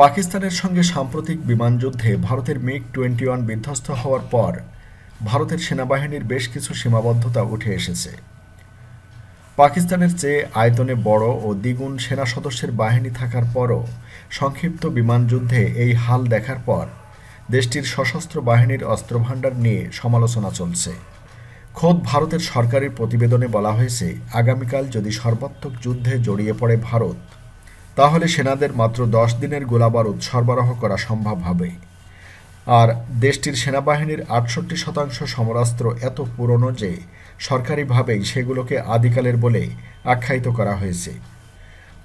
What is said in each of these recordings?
পাকিস্তানের সঙ্গে সাম্প্রতিক বিমান যুদ্ধে ভারতের মিগ টোয়েন্টি ওয়ান বিধ্বস্ত হওয়ার পর ভারতের সেনাবাহিনীর বেশ কিছু সীমাবদ্ধতা উঠে এসেছে। পাকিস্তানের চেয়ে আয়তনে বড় ও দ্বিগুণ সেনা সদস্যের বাহিনী থাকার পরও সংক্ষিপ্ত বিমান যুদ্ধে এই হাল দেখার পর দেশটির সশস্ত্র বাহিনীর অস্ত্রভাণ্ডার নিয়ে সমালোচনা চলছে। খোদ ভারতের সরকারি প্রতিবেদনে বলা হয়েছে, আগামীকাল যদি সর্বাত্মক যুদ্ধে জড়িয়ে পড়ে ভারত তাহলে সেনাদের মাত্র দশ দিনের গোলাবারুদ সরবরাহ করা সম্ভব হবে। আর দেশটির সেনাবাহিনীর আটষট্টি শতাংশ সমরাস্ত্র এত পুরনো যে সরকারিভাবেই সেগুলোকে আদিকালের বলে আখ্যায়িত করা হয়েছে।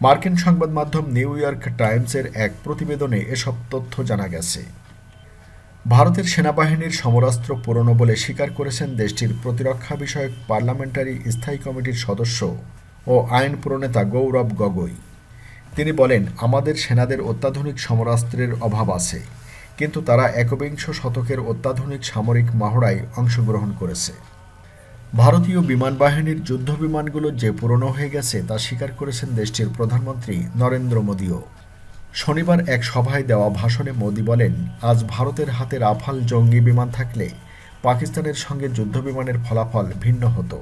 মার্কিন সংবাদ মাধ্যম নিউ ইয়র্ক টাইমসের এক প্রতিবেদনে এসব তথ্য জানা গেছে। ভারতের সেনাবাহিনীর সমরাস্ত্র পুরনো বলে স্বীকার করেছেন দেশটির প্রতিরক্ষা বিষয়ক পার্লামেন্টারি স্থায়ী কমিটির সদস্য ও আইন প্রণেতা গৌরব গগৈ। তিনি বলেন, আমাদের সেনাদের অত্যাধুনিক সমরাস্ত্রের অভাব আছে, কিন্তু তারা একবিংশ শতকের অত্যাধুনিক সামরিক মহড়ায় অংশগ্রহণ করেছে। ভারতীয় বিমান বাহিনীর যুদ্ধ বিমানগুলো যে পুরনো হয়ে গেছে তা স্বীকার করেছেন দেশটির প্রধানমন্ত্রী নরেন্দ্র মোদীও। শনিবার এক সভায় দেওয়া ভাষণে মোদী বলেন, আজ ভারতের হাতে রাফাল জঙ্গি বিমান থাকলে পাকিস্তানের সঙ্গে যুদ্ধ বিমানের ফলাফল ভিন্ন হতো।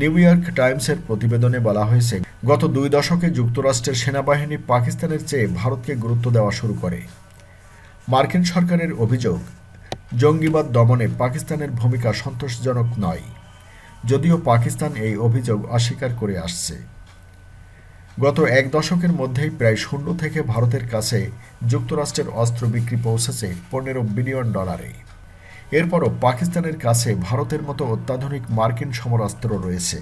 নিউ ইয়র্ক টাইমসের প্রতিবেদনে বলা হয়েছে, গত দুই দশকে যুক্তরাষ্ট্রের সেনাবাহিনী পাকিস্তানের চেয়ে ভারতকে গুরুত্ব দেওয়া শুরু করে। মার্কিন সরকারের অভিযোগ, জঙ্গিবাদ দমনে পাকিস্তানের ভূমিকা সন্তোষজনক নয়, যদিও পাকিস্তান এই অভিযোগ অস্বীকার করে আসছে। গত এক দশকের মধ্যেই প্রায় শূন্য থেকে ভারতের কাছে যুক্তরাষ্ট্রের অস্ত্র বিক্রি পৌঁছেছে পনেরো বিলিয়ন ডলারে। এরপরও পাকিস্তানের কাছে ভারতের মতো অত্যাধুনিক মার্কিন সমরাস্ত্র রয়েছে।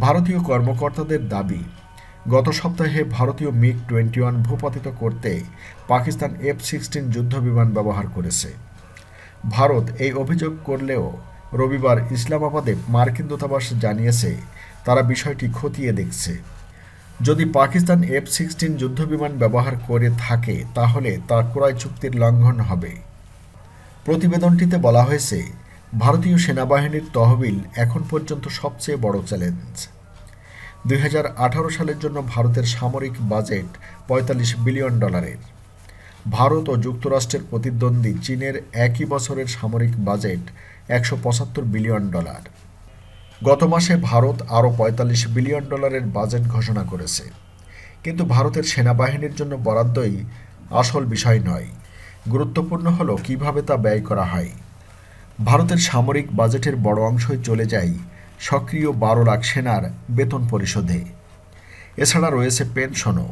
ভারতীয় কর্মকর্তাদের দাবি, গত সপ্তাহে ভারতীয় মিগ টোয়েন্টি ওয়ান ভূপাতিত করতে পাকিস্তান এফ সিক্সটিন যুদ্ধবিমান ব্যবহার করেছে। ভারত এই অভিযোগ করলেও রবিবার ইসলামাবাদে মার্কিন দূতাবাস জানিয়েছে, তারা বিষয়টি খতিয়ে দেখছে। যদি পাকিস্তান এফ সিক্সটিন যুদ্ধবিমান ব্যবহার করে থাকে, তাহলে তা ক্রয় চুক্তির লঙ্ঘন হবে। প্রতিবেদনটিতে বলা হয়েছে, ভারতীয় সেনাবাহিনীর তহবিল এখন পর্যন্ত সবচেয়ে বড় চ্যালেঞ্জ। দুই হাজার আঠারো সালের জন্য ভারতের সামরিক বাজেট পঁয়তাল্লিশ বিলিয়ন ডলারের। ভারত ও যুক্তরাষ্ট্রের প্রতিদ্বন্দ্বী চীনের একই বছরের সামরিক বাজেট একশো পঁচাত্তর বিলিয়ন ডলার। গত মাসে ভারত আরও পঁয়তাল্লিশ বিলিয়ন ডলারের বাজেট ঘোষণা করেছে। কিন্তু ভারতের সেনাবাহিনীর জন্য বরাদ্দই আসল বিষয় নয়। গুরুত্বপূর্ণ হলো কীভাবে তা ব্যয় করা হয়। ভারতের সামরিক বাজেটের বড় অংশই চলে যায় সক্রিয় বারো লাখ সেনার বেতন পরিশোধে। এছাড়া রয়েছে পেনশনও।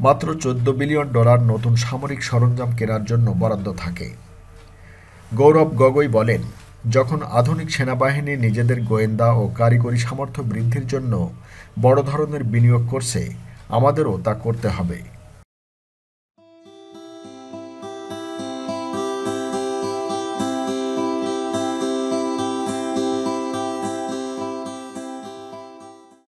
মাত্র চোদ্দ বিলিয়ন ডলার নতুন সামরিক সরঞ্জাম কেনার জন্য বরাদ্দ থাকে। গৌরব গগৈ বলেন, যখন আধুনিক সেনাবাহিনী নিজেদের গোয়েন্দা ও কারিগরি সামর্থ্য বৃদ্ধির জন্য বড় ধরনের বিনিয়োগ করছে, আমাদেরও তা করতে হবে।